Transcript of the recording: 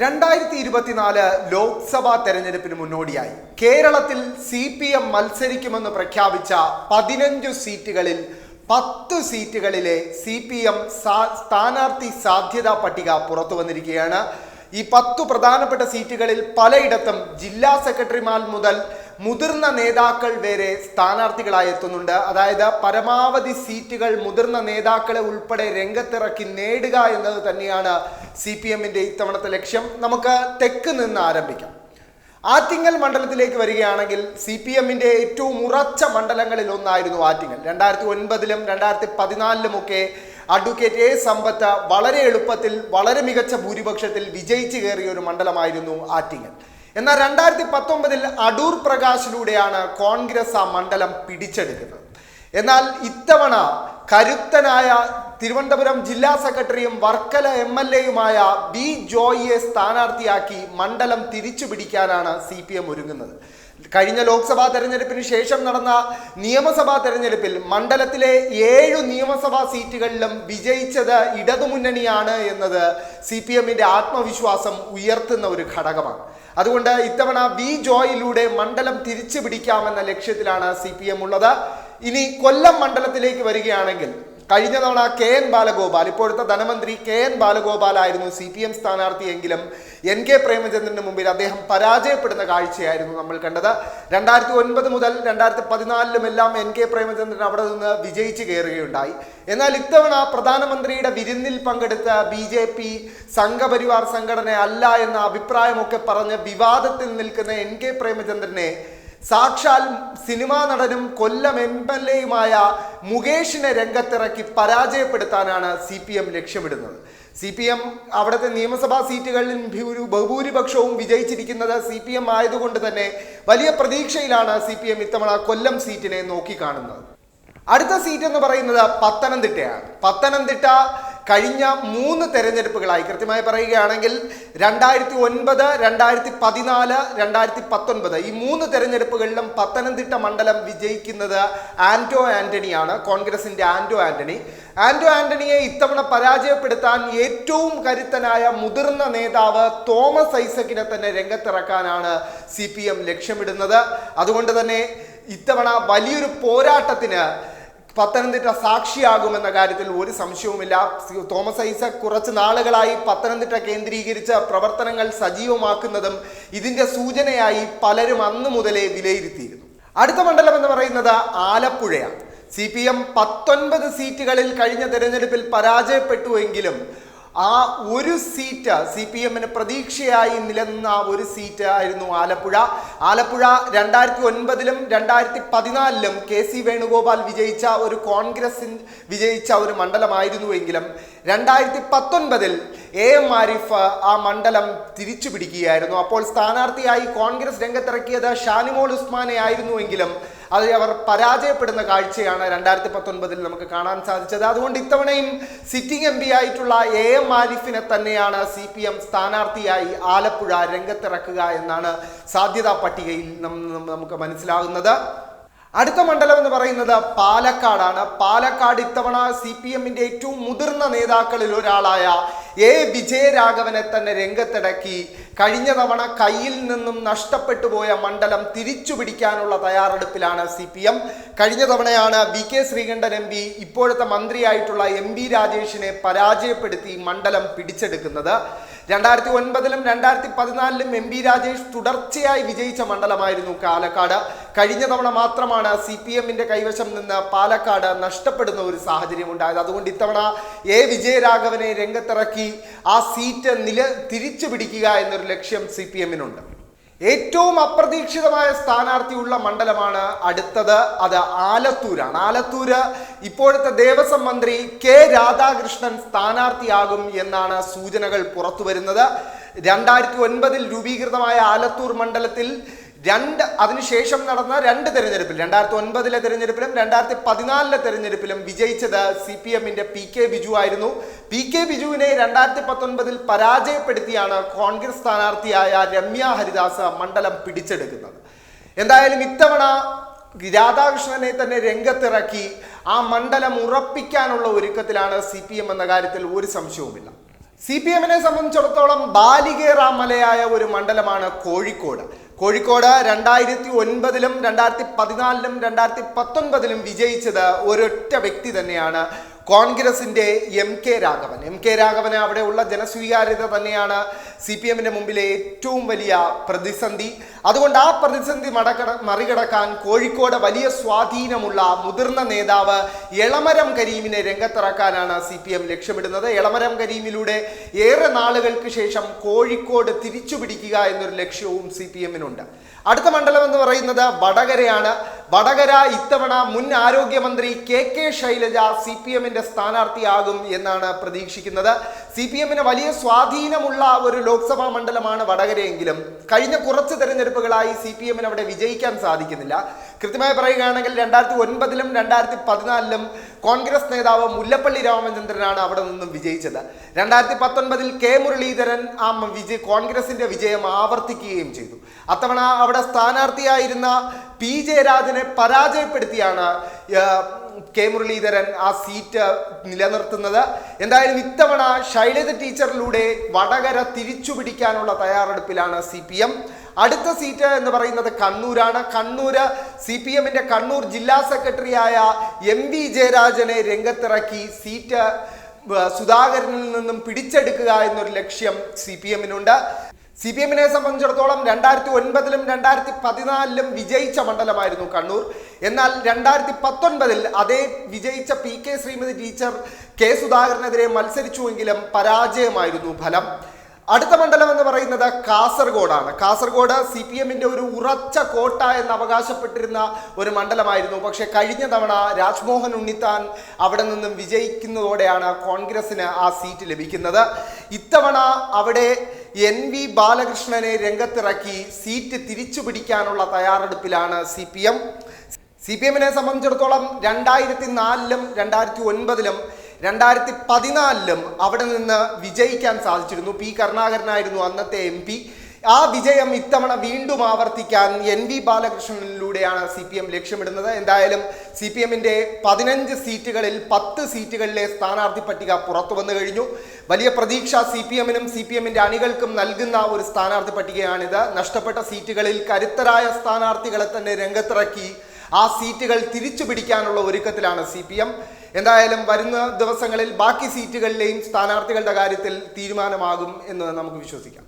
രണ്ടായിരത്തി ഇരുപത്തിനാല് ലോക്സഭാ തെരഞ്ഞെടുപ്പിന് മുന്നോടിയായി. കേരളത്തിൽ സി പി എം മത്സരിക്കുമെന്ന് പ്രഖ്യാപിച്ച പതിനഞ്ചു സീറ്റുകളിൽ പത്ത് സീറ്റുകളിലെ സി പി എം സ്ഥാനാർത്ഥി സാധ്യതാ പട്ടിക പുറത്തു വന്നിരിക്കുകയാണ്. ഈ പത്തു പ്രധാനപ്പെട്ട സീറ്റുകളിൽ പലയിടത്തും ജില്ലാ സെക്രട്ടറിമാർ മുതൽ മുതിർന്ന നേതാക്കൾ വരെ സ്ഥാനാർത്ഥികളായി എത്തുന്നുണ്ട്. അതായത് പരമാവധി സീറ്റുകൾ മുതിർന്ന നേതാക്കളെ ഉൾപ്പെടെ രംഗത്തിറക്കി നേടുക എന്നത് തന്നെയാണ് സി പി എമ്മിന്റെ ഇത്തവണത്തെ ലക്ഷ്യം നമുക്ക് തെക്ക് നിന്ന് ആരംഭിക്കാം. ആറ്റിങ്ങൽ മണ്ഡലത്തിലേക്ക് വരികയാണെങ്കിൽ സി പി എമ്മിന്റെ ഏറ്റവും ഉറച്ച മണ്ഡലങ്ങളിൽ ഒന്നായിരുന്നു ആറ്റിങ്ങൽ. രണ്ടായിരത്തി ഒൻപതിലും രണ്ടായിരത്തി പതിനാലിലുമൊക്കെ അഡ്വക്കേറ്റ് എ സമ്പത്ത് വളരെ എളുപ്പത്തിൽ വളരെ മികച്ച ഭൂരിപക്ഷത്തിൽ വിജയിച്ചു കയറിയ ഒരു മണ്ഡലമായിരുന്നു ആറ്റിങ്ങൽ. എന്നാൽ രണ്ടായിരത്തി പത്തൊമ്പതിൽ അടൂർ പ്രകാശിലൂടെയാണ് കോൺഗ്രസ് ആ മണ്ഡലം പിടിച്ചെടുക്കുന്നത് എന്നാൽ ഇത്തവണ കരുത്തനായ തിരുവനന്തപുരം ജില്ലാ സെക്രട്ടറിയും വർക്കല എം എൽ എയുമായ ബി ജോയിയെ സ്ഥാനാർത്ഥിയാക്കി മണ്ഡലം തിരിച്ചു പിടിക്കാനാണ് സി പി എം ഒരുങ്ങുന്നത്. കഴിഞ്ഞ ലോക്സഭാ തെരഞ്ഞെടുപ്പിന് ശേഷം നടന്ന നിയമസഭാ തെരഞ്ഞെടുപ്പിൽ മണ്ഡലത്തിലെ ഏഴു നിയമസഭാ സീറ്റുകളിലും വിജയിച്ചത് ഇടതുമുന്നണിയാണ് എന്നത് സി പി എമ്മിന്റെ ആത്മവിശ്വാസം ഉയർത്തുന്ന ഒരു ഘടകമാണ്. അതുകൊണ്ട് ഇത്തവണ ബി ജോയിലൂടെ മണ്ഡലം തിരിച്ചു പിടിക്കാമെന്ന ലക്ഷ്യത്തിലാണ് സി പി എം ഉള്ളത്. ഇനി കൊല്ലം മണ്ഡലത്തിലേക്ക് വരികയാണെങ്കിൽ കഴിഞ്ഞ തവണ കെ എൻ ബാലഗോപാൽ ഇപ്പോഴത്തെ ധനമന്ത്രി കെ എൻ ബാലഗോപാൽ ആയിരുന്നു സി പി എം സ്ഥാനാർത്ഥിയെങ്കിലും എൻ കെ പ്രേമചന്ദ്രന് മുമ്പിൽ അദ്ദേഹം പരാജയപ്പെടുന്ന കാഴ്ചയായിരുന്നു നമ്മൾ കണ്ടത്. രണ്ടായിരത്തി ഒൻപത് മുതൽ രണ്ടായിരത്തി പതിനാലിലും എല്ലാം എൻ കെ പ്രേമചന്ദ്രൻ അവിടെ നിന്ന് വിജയിച്ചു കയറുകയുണ്ടായി. എന്നാൽ ഇത്തവണ പ്രധാനമന്ത്രിയുടെ വിരുന്നിൽ പങ്കെടുത്ത ബി ജെ പി സംഘപരിവാർ സംഘടന അല്ല എന്ന അഭിപ്രായമൊക്കെ പറഞ്ഞ് വിവാദത്തിൽ നിൽക്കുന്ന എൻ കെ പ്രേമചന്ദ്രനെ സാക്ഷാൽ സിനിമാ നടനും കൊല്ലം എം എൽ എയുമായ മുകേഷിനെ രംഗത്തിറക്കി പരാജയപ്പെടുത്താനാണ് സി പി എം ലക്ഷ്യമിടുന്നത്. സി പി എം അവിടുത്തെ നിയമസഭാ സീറ്റുകളിൽ ഭൂരി- ബഹുഭൂരിപക്ഷവും വിജയിച്ചിരിക്കുന്നത് സി പി എം ആയതുകൊണ്ട് തന്നെ വലിയ പ്രതീക്ഷയിലാണ് സി പി എം ഇത്തവണ കൊല്ലം സീറ്റിനെ നോക്കിക്കാണുന്നത്. അടുത്ത സീറ്റ് എന്ന് പറയുന്നത് പത്തനംതിട്ടയാണ്. പത്തനംതിട്ട കഴിഞ്ഞ മൂന്ന് തെരഞ്ഞെടുപ്പുകളായി. കൃത്യമായി പറയുകയാണെങ്കിൽ രണ്ടായിരത്തി ഒൻപത് രണ്ടായിരത്തി പതിനാല് രണ്ടായിരത്തി പത്തൊൻപത് ഈ മൂന്ന് തെരഞ്ഞെടുപ്പുകളിലും പത്തനംതിട്ട മണ്ഡലം വിജയിക്കുന്നത് ആന്റോ ആന്റണിയാണ്. കോൺഗ്രസിന്റെ ആന്റോ ആന്റണി. ആന്റോ ആന്റണിയെ ഇത്തവണ പരാജയപ്പെടുത്താൻ ഏറ്റവും കരുത്തനായ മുതിർന്ന നേതാവ് തോമസ് ഐസക്കിനെ തന്നെ രംഗത്തിറക്കാനാണ് സി പി എം ലക്ഷ്യമിടുന്നത്. അതുകൊണ്ട് തന്നെ ഇത്തവണ വലിയൊരു പോരാട്ടത്തിന് പത്തനംതിട്ട സാക്ഷിയാകുമെന്ന കാര്യത്തിൽ ഒരു സംശയവുമില്ല. തോമസ് ഐസക് കുറച്ച് നാളുകളായി പത്തനംതിട്ട കേന്ദ്രീകരിച്ച പ്രവർത്തനങ്ങൾ സജീവമാക്കുന്നതും ഇതിന്റെ സൂചനയായി പലരും അന്നു മുതലേ വിലയിരുത്തിയിരുന്നു. അടുത്ത മണ്ഡലം എന്ന് പറയുന്നത് ആലപ്പുഴയാണ്. സി പി എം പത്തൊൻപത് സീറ്റുകളിൽ കഴിഞ്ഞ തെരഞ്ഞെടുപ്പിൽ പരാജയപ്പെട്ടുവെങ്കിലും ആ ഒരു സീറ്റ് സി പി എമ്മിന് പ്രതീക്ഷയായി നിലനിന്ന ഒരു സീറ്റ് ആയിരുന്നു ആലപ്പുഴ. ആലപ്പുഴ രണ്ടായിരത്തി ഒൻപതിലും രണ്ടായിരത്തി പതിനാലിലും കെ സി വേണുഗോപാൽ വിജയിച്ച ഒരു കോൺഗ്രസിൻ വിജയിച്ച ഒരു മണ്ഡലമായിരുന്നുവെങ്കിലും രണ്ടായിരത്തി പത്തൊൻപതിൽ എ എം ആരിഫ് ആ മണ്ഡലം തിരിച്ചു പിടിക്കുകയായിരുന്നു അപ്പോൾ സ്ഥാനാർത്ഥിയായി കോൺഗ്രസ് രംഗത്തിറക്കിയത് ഷാനിമോൾ ഉസ്മാനെ ആയിരുന്നുവെങ്കിലും അത് അവർ പരാജയപ്പെടുന്ന കാഴ്ചയാണ് രണ്ടായിരത്തി പത്തൊൻപതിൽ നമുക്ക് കാണാൻ സാധിച്ചത്. അതുകൊണ്ട് ഇത്തവണയും സിറ്റിംഗ് എം പി ആയിട്ടുള്ള എ എം ആരിഫിനെ തന്നെയാണ് സി പി എം സ്ഥാനാർത്ഥിയായി ആലപ്പുഴ രംഗത്തിറക്കുക എന്നാണ് സാധ്യതാ പട്ടികയിൽ നമുക്ക് മനസ്സിലാകുന്നത്. അടുത്ത മണ്ഡലം എന്ന് പറയുന്നത് പാലക്കാടാണ്. പാലക്കാട് ഇത്തവണ സി പി എമ്മിന്റെ ഏറ്റവും മുതിർന്ന നേതാക്കളിൽ ഒരാളായ എ. വിജയരാഘവനെ തന്നെ രംഗത്തിടക്കി കഴിഞ്ഞ തവണ കയ്യിൽ നിന്നും നഷ്ടപ്പെട്ടു പോയ മണ്ഡലം തിരിച്ചു പിടിക്കാനുള്ള തയ്യാറെടുപ്പിലാണ് സി പി എം കഴിഞ്ഞ തവണയാണ് V K Sreekandan M P ഇപ്പോഴത്തെ മന്ത്രിയായിട്ടുള്ള എം ബി രാജേഷിനെ പരാജയപ്പെടുത്തി മണ്ഡലം പിടിച്ചെടുക്കുന്നത്. രണ്ടായിരത്തി ഒൻപതിലും രണ്ടായിരത്തി പതിനാലിലും എം ബി രാജേഷ് തുടർച്ചയായി വിജയിച്ച മണ്ഡലമായിരുന്നു പാലക്കാട് കഴിഞ്ഞ തവണ മാത്രമാണ് സി പി എമ്മിന്റെ കൈവശം നിന്ന് പാലക്കാട് നഷ്ടപ്പെടുന്ന ഒരു സാഹചര്യം ഉണ്ടായത്. അതുകൊണ്ട് ഇത്തവണ എ വിജയരാഘവനെ രംഗത്തിറക്കി ആ സീറ്റ് നില തിരിച്ചു പിടിക്കുക എന്നൊരു ലക്ഷ്യം സി പി എമ്മിനുണ്ട് ഏറ്റവും അപ്രതീക്ഷിതമായ സ്ഥാനാർത്ഥിയുള്ള മണ്ഡലമാണ് അടുത്തത്. അത് ആലത്തൂരാണ്. ആലത്തൂര് ഇപ്പോഴത്തെ ദേവസ്വം മന്ത്രി കെ രാധാകൃഷ്ണൻ സ്ഥാനാർത്ഥിയാകും എന്നാണ് സൂചനകൾ പുറത്തു വരുന്നത് രണ്ടായിരത്തി ഒൻപതിൽ രൂപീകൃതമായ ആലത്തൂർ മണ്ഡലത്തിൽ രണ്ട് അതിനുശേഷം നടന്ന രണ്ട് തെരഞ്ഞെടുപ്പിൽ രണ്ടായിരത്തി ഒൻപതിലെ തെരഞ്ഞെടുപ്പിലും രണ്ടായിരത്തി പതിനാലിലെ തെരഞ്ഞെടുപ്പിലും വിജയിച്ചത് സി പി എമ്മിന്റെ പി കെ ബിജു ആയിരുന്നു. പി കെ ബിജുവിനെ രണ്ടായിരത്തി പത്തൊൻപതിൽ പരാജയപ്പെടുത്തിയാണ് കോൺഗ്രസ് സ്ഥാനാർത്ഥിയായ രമ്യ ഹരിദാസ് മണ്ഡലം പിടിച്ചെടുക്കുന്നത്. എന്തായാലും ഇത്തവണ രാധാകൃഷ്ണനെ തന്നെ രംഗത്തിറക്കി ആ മണ്ഡലം ഉറപ്പിക്കാനുള്ള ഒരുക്കത്തിലാണ് സി എന്ന കാര്യത്തിൽ ഒരു സംശയവുമില്ല. സി പി എമ്മിനെ സംബന്ധിച്ചിടത്തോളം ബാലികേറാം മലയായ ഒരു മണ്ഡലമാണ് കോഴിക്കോട്. കോഴിക്കോട് രണ്ടായിരത്തി ഒൻപതിലും രണ്ടായിരത്തി പതിനാലിലും രണ്ടായിരത്തി പത്തൊൻപതിലും വിജയിച്ചത് ഒരൊറ്റ വ്യക്തി തന്നെയാണ് കോൺഗ്രസിന്റെ M K Raghavan. M K Raghavan അവിടെയുള്ള ജനസ്വീകാര്യത തന്നെയാണ് സി പി എമ്മിന്റെ മുമ്പിലെ ഏറ്റവും വലിയ പ്രതിസന്ധി. അതുകൊണ്ട് ആ പ്രതിസന്ധി മടക്കട മറികടക്കാൻ കോഴിക്കോട് വലിയ സ്വാധീനമുള്ള മുതിർന്ന നേതാവ് എളമരം കരീമിനെ രംഗത്തിറക്കാനാണ് സി പി എം ലക്ഷ്യമിടുന്നത്. എളമരം കരീമിലൂടെ ഏറെ നാളുകൾക്ക് ശേഷം കോഴിക്കോട് തിരിച്ചു പിടിക്കുക എന്നൊരു ലക്ഷ്യവും സി പി എമ്മിനുണ്ട് അടുത്ത മണ്ഡലം എന്ന് പറയുന്നത് വടകരയാണ്. വടകര ഇത്തവണ മുൻ ആരോഗ്യമന്ത്രി K K Shailaja C P എമ്മിന്റെ സ്ഥാനാർത്ഥിയാകും എന്നാണ് പ്രതീക്ഷിക്കുന്നത്. സി പി എമ്മിന് വലിയ സ്വാധീനമുള്ള ഒരു ലോക്സഭാ മണ്ഡലമാണ് വടകരയെങ്കിലും കഴിഞ്ഞ കുറച്ച് തെരഞ്ഞെടുപ്പുകളായി സി പി എമ്മിന് അവിടെ വിജയിക്കാൻ സാധിക്കുന്നില്ല. കൃത്യമായി പറയുകയാണെങ്കിൽ രണ്ടായിരത്തി ഒൻപതിലും രണ്ടായിരത്തി പതിനാലിലും കോൺഗ്രസ് നേതാവ് മുല്ലപ്പള്ളി രാമചന്ദ്രനാണ് അവിടെ നിന്നും വിജയിച്ചത്. രണ്ടായിരത്തി പത്തൊൻപതിൽ കെ മുരളീധരൻ ആ വിജയ കോൺഗ്രസിന്റെ വിജയം ആവർത്തിക്കുകയും ചെയ്തു. അത്തവണ അവിടെ സ്ഥാനാർത്ഥിയായിരുന്ന പി ജയരാജനെ പരാജയപ്പെടുത്തിയാണ് കെ മുരളീധരൻ ആ സീറ്റ് നിലനിർത്തുന്നത്. എന്തായാലും ഇത്തവണ ശൈലജ ടീച്ചറിലൂടെ വടകര തിരിച്ചു പിടിക്കാനുള്ള തയ്യാറെടുപ്പിലാണ് സി പി എം. അടുത്ത സീറ്റ് എന്ന് പറയുന്നത് കണ്ണൂരാണ്. കണ്ണൂർ സി പി എമ്മിന്റെ കണ്ണൂർ ജില്ലാ സെക്രട്ടറിയായ എം വി ജയരാജനെ രംഗത്തിറക്കി സീറ്റ് സുധാകരനിൽ നിന്നും പിടിച്ചെടുക്കുക എന്നൊരു ലക്ഷ്യം സി പി എമ്മിനുണ്ട്. സി പി എമ്മിനെ സംബന്ധിച്ചിടത്തോളം രണ്ടായിരത്തി ഒൻപതിലും രണ്ടായിരത്തി പതിനാലിലും വിജയിച്ച മണ്ഡലമായിരുന്നു കണ്ണൂർ. എന്നാൽ രണ്ടായിരത്തി പത്തൊൻപതിൽ അതേ വിജയിച്ച P K Sreemathi teacher K സുധാകരനെതിരെ മത്സരിച്ചുവെങ്കിലും പരാജയമായിരുന്നു ഫലം. അടുത്ത മണ്ഡലം എന്ന് പറയുന്നത് കാസർഗോഡാണ്. കാസർഗോഡ് സി പി എമ്മിന്റെ ഒരു ഉറച്ച കോട്ട എന്ന് അവകാശപ്പെട്ടിരുന്ന ഒരു മണ്ഡലമായിരുന്നു. പക്ഷേ കഴിഞ്ഞ തവണ രാജ്മോഹൻ ഉണ്ണിത്താൻ അവിടെ നിന്നും വിജയിക്കുന്നതോടെയാണ് കോൺഗ്രസിന് ആ സീറ്റ് ലഭിക്കുന്നത്. ഇത്തവണ അവിടെ എൻ വി ബാലകൃഷ്ണനെ രംഗത്തിറക്കി സീറ്റ് തിരിച്ചു പിടിക്കാനുള്ള തയ്യാറെടുപ്പിലാണ് C P M. C P എമ്മിനെ സംബന്ധിച്ചിടത്തോളം രണ്ടായിരത്തി നാലിലും രണ്ടായിരത്തി ഒൻപതിലും രണ്ടായിരത്തി പതിനാലിലും അവിടെ നിന്ന് വിജയിക്കാൻ സാധിച്ചിരുന്നു. പി കരുണാകരനായിരുന്നു അന്നത്തെ എം പി. ആ വിജയം ഇത്തവണ വീണ്ടും ആവർത്തിക്കാൻ എൻ വി ബാലകൃഷ്ണനിലൂടെയാണ് സി പി എം ലക്ഷ്യമിടുന്നത്. എന്തായാലും സി പി എമ്മിന്റെ പതിനഞ്ച് സീറ്റുകളിൽ പത്ത് സീറ്റുകളിലെ സ്ഥാനാർത്ഥി പട്ടിക പുറത്തു വന്നു കഴിഞ്ഞു. വലിയ പ്രതീക്ഷ സി പി എമ്മിനും സി പി എമ്മിന്റെ അണികൾക്കും നൽകുന്ന ഒരു സ്ഥാനാർത്ഥി പട്ടികയാണിത്. നഷ്ടപ്പെട്ട സീറ്റുകളിൽ കരുത്തരായ സ്ഥാനാർത്ഥികളെ തന്നെ രംഗത്തിറക്കി ആ സീറ്റുകൾ തിരിച്ചു പിടിക്കാനുള്ള ഒരുക്കത്തിലാണ് സി പി എം. എന്തായാലും വരുന്ന ദിവസങ്ങളിൽ ബാക്കി സീറ്റുകളിലെയും സ്ഥാനാർത്ഥികളുടെ കാര്യത്തിൽ തീരുമാനമാകും എന്ന് നമുക്ക് വിശ്വസിക്കാം.